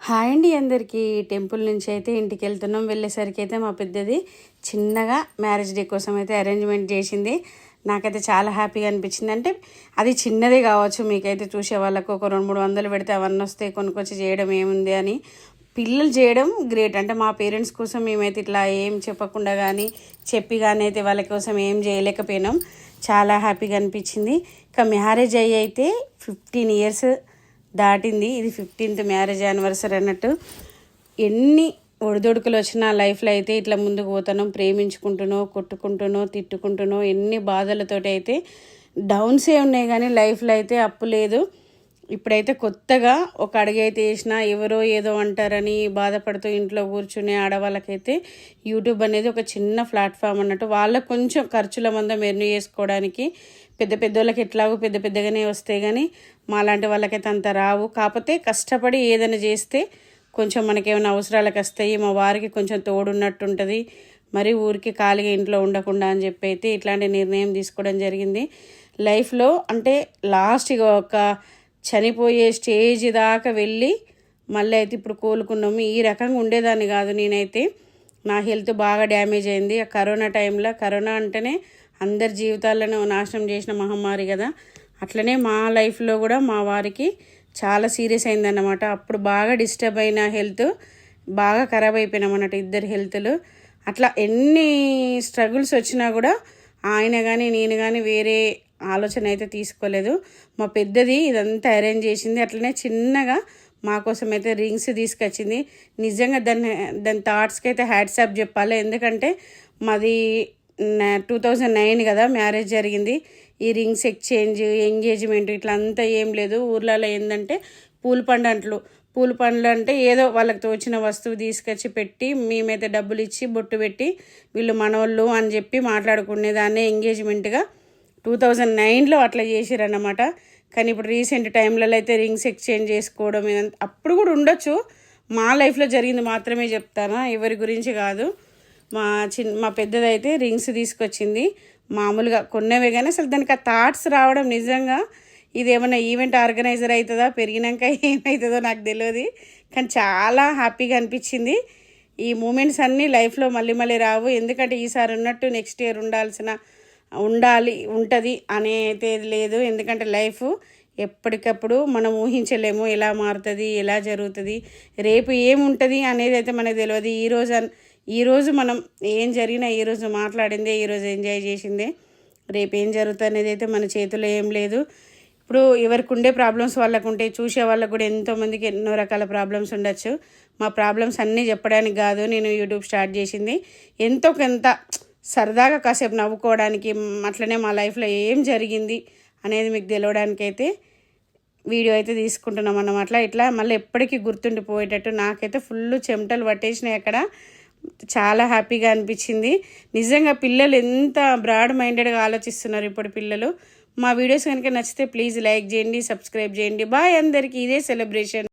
Hi అండి అందరికీ. Temple నుంచి అయితే ఇంటికి వెళ్తున్నాం. వెళ్ళేసరికి అయితే మా పెద్దది చిన్నగా మ్యారేజ్ డే కోసం అయితే అరేంజ్మెంట్ చేసింది. నాకైతే చాలా హ్యాపీగా అనిపించింది. అంటే అది చిన్నదే కావచ్చు. మీకైతే చూసే వాళ్ళకు ఒక రెండు మూడు వందలు పెడితే అవన్నీ వస్తాయి కొనుక్కొచ్చి చేయడం ఏముంది అని పిల్లలు చేయడం గ్రేట్. అంటే మా పేరెంట్స్ కోసం మేమైతే ఇట్లా ఏం చెప్పకుండా కానీ చెప్పి కానీ అయితే వాళ్ళ కోసం ఏం చేయలేకపోయినాం. చాలా హ్యాపీగా అనిపించింది. ఇక మ్యారేజ్ అయ్యి అయితే ఫిఫ్టీన్ ఇయర్స్ దాటింది. ఇది ఫిఫ్టీన్త్ మ్యారేజ్ యానివర్సరీ అన్నట్టు. ఎన్ని ఒడిదొడుకులు వచ్చినా లైఫ్లో అయితే ఇట్లా ముందుకు పోతాను ప్రేమించుకుంటునో కొట్టుకుంటునో తిట్టుకుంటునో ఎన్ని బాధలతోటి అయితే డౌన్సే ఉన్నాయి కానీ లైఫ్లో అయితే అప్పు లేదు. ఇప్పుడైతే కొత్తగా ఒక అడుగైతే వేసినా ఎవరో ఏదో అంటారని బాధపడుతూ ఇంట్లో కూర్చునే ఆడవాళ్ళకైతే యూట్యూబ్ అనేది ఒక చిన్న ప్లాట్ఫామ్ అన్నట్టు వాళ్ళకు కొంచెం ఖర్చుల మందం మెర్ను చేసుకోవడానికి పెద్ద పెద్దోళ్ళకి ఎట్లాగో పెద్ద పెద్దగానే వస్తాయి కానీ మాలాంటి వాళ్ళకైతే అంత రావు. కాకపోతే కష్టపడి ఏదైనా చేస్తే కొంచెం మనకేమైనా అవసరాలకు వస్తాయి. మా వారికి కొంచెం తోడున్నట్టు ఉంటుంది మరి ఊరికి ఖాళీగా ఇంట్లో ఉండకుండా అని చెప్పి అయితే ఇట్లాంటి నిర్ణయం తీసుకోవడం జరిగింది. లైఫ్లో అంటే లాస్ట్ ఒక చనిపోయే స్టేజ్ దాకా వెళ్ళి మళ్ళీ అయితే ఇప్పుడు కోలుకున్నాము. ఈ రకంగా ఉండేదాన్ని కాదు నేనైతే. నా హెల్త్ బాగా డ్యామేజ్ అయింది. ఆ కరోనా టైంలో కరోనా అంటేనే అందరి జీవితాలను నాశనం చేసిన మహమ్మారి కదా. అట్లనే మా లైఫ్లో కూడా మా వారికి చాలా సీరియస్ అయిందన్నమాట. అప్పుడు బాగా డిస్టర్బ్ అయిన హెల్త్ బాగా ఖరాబ్ అయిపోయినాం అన్నట్టు ఇద్దరు హెల్త్లు. అట్లా ఎన్ని స్ట్రగుల్స్ వచ్చినా కూడా ఆయన కానీ నేను కానీ వేరే ఆలోచన అయితే తీసుకోలేదు. మా పెద్దది ఇదంతా అరేంజ్ చేసింది. అట్లనే చిన్నగా మా కోసం అయితే రింగ్స్ తీసుకొచ్చింది. నిజంగా దాన్ని దాని థాట్స్కి అయితే హ్యాట్సాప్ చెప్పాలి. ఎందుకంటే మాది టూ థౌజండ్ నైన్ కదా మ్యారేజ్ జరిగింది. ఈ రింగ్స్ ఎక్స్చేంజ్ ఎంగేజ్మెంట్ ఇట్లా అంతా ఏం లేదు. ఊర్లలో ఏంటంటే పూల పండంట్లు. పూల పండ్లు అంటే ఏదో వాళ్ళకి తోచిన వస్తువు తీసుకొచ్చి పెట్టి మేమైతే డబ్బులు ఇచ్చి బొట్టు పెట్టి వీళ్ళు మనవాళ్ళు అని చెప్పి మాట్లాడుకునేదాన్ని ఎంగేజ్మెంట్గా టూ థౌజండ్ నైన్లో అట్లా చేసిరన్నమాట. కానీ ఇప్పుడు రీసెంట్ టైంలలో అయితే రింగ్స్ ఎక్స్చేంజ్ చేసుకోవడం అప్పుడు కూడా ఉండొచ్చు. మా లైఫ్లో జరిగింది మాత్రమే చెప్తానా? ఎవరి గురించి కాదు. మా చిన్న మా పెద్దదైతే రింగ్స్ తీసుకొచ్చింది. మామూలుగా కొన్నవే కానీ అసలు దానికి ఆ థాట్స్ రావడం నిజంగా ఇది ఏమైనా ఈవెంట్ ఆర్గనైజర్ అవుతుందా పెరిగినాక ఏమవుతుందో నాకు తెలియదు కానీ చాలా హ్యాపీగా అనిపించింది. ఈ మూమెంట్స్ అన్నీ లైఫ్లో మళ్ళీ మళ్ళీ రావు. ఎందుకంటే ఈసారి ఉన్నట్టు నెక్స్ట్ ఇయర్ ఉండాల్సిన ఉండాలి ఉంటుంది అనేది లేదు. ఎందుకంటే లైఫ్ ఎప్పటికప్పుడు మనం ఊహించలేము ఎలా మారుతుంది ఎలా జరుగుతుంది రేపు ఏముంటుంది అనేది అయితే మనకు తెలియదు. ఈరోజు ఈరోజు మనం ఏం జరిగినా ఈరోజు మాట్లాడిందే ఈరోజు ఎంజాయ్ చేసిందే రేపు ఏం జరుగుతుంది అనేది అయితే మన చేతిలో ఏం లేదు. ఇప్పుడు ఎవరికి ఉండే ప్రాబ్లమ్స్ వాళ్ళకు ఉంటే చూసే వాళ్ళకు కూడా ఎంతోమందికి ఎన్నో రకాల ప్రాబ్లమ్స్ ఉండొచ్చు. మా ప్రాబ్లమ్స్ అన్నీ చెప్పడానికి కాదు నేను యూట్యూబ్ స్టార్ట్ చేసింది. ఎంతో కొంత సరదాగా కాసేపు నవ్వుకోవడానికి అట్లనే మా లైఫ్లో ఏం జరిగింది అనేది మీకు తెలవడానికి అయితే వీడియో అయితే తీసుకుంటున్నాం అన్నమాట. ఇట్లా మళ్ళీ ఎప్పటికీ గుర్తుండిపోయేటట్టు నాకైతే ఫుల్ చెమటలు పట్టేసినాయి అక్కడ. చాలా హ్యాపీగా అనిపించింది. నిజంగా పిల్లలు ఎంత బ్రాడ్ మైండెడ్గా ఆలోచిస్తున్నారు ఇప్పుడు పిల్లలు. మా వీడియోస్ కనుక నచ్చితే ప్లీజ్ లైక్ చేయండి సబ్స్క్రైబ్ చేయండి. బాయ్ అందరికీ ఇదే సెలబ్రేషన్.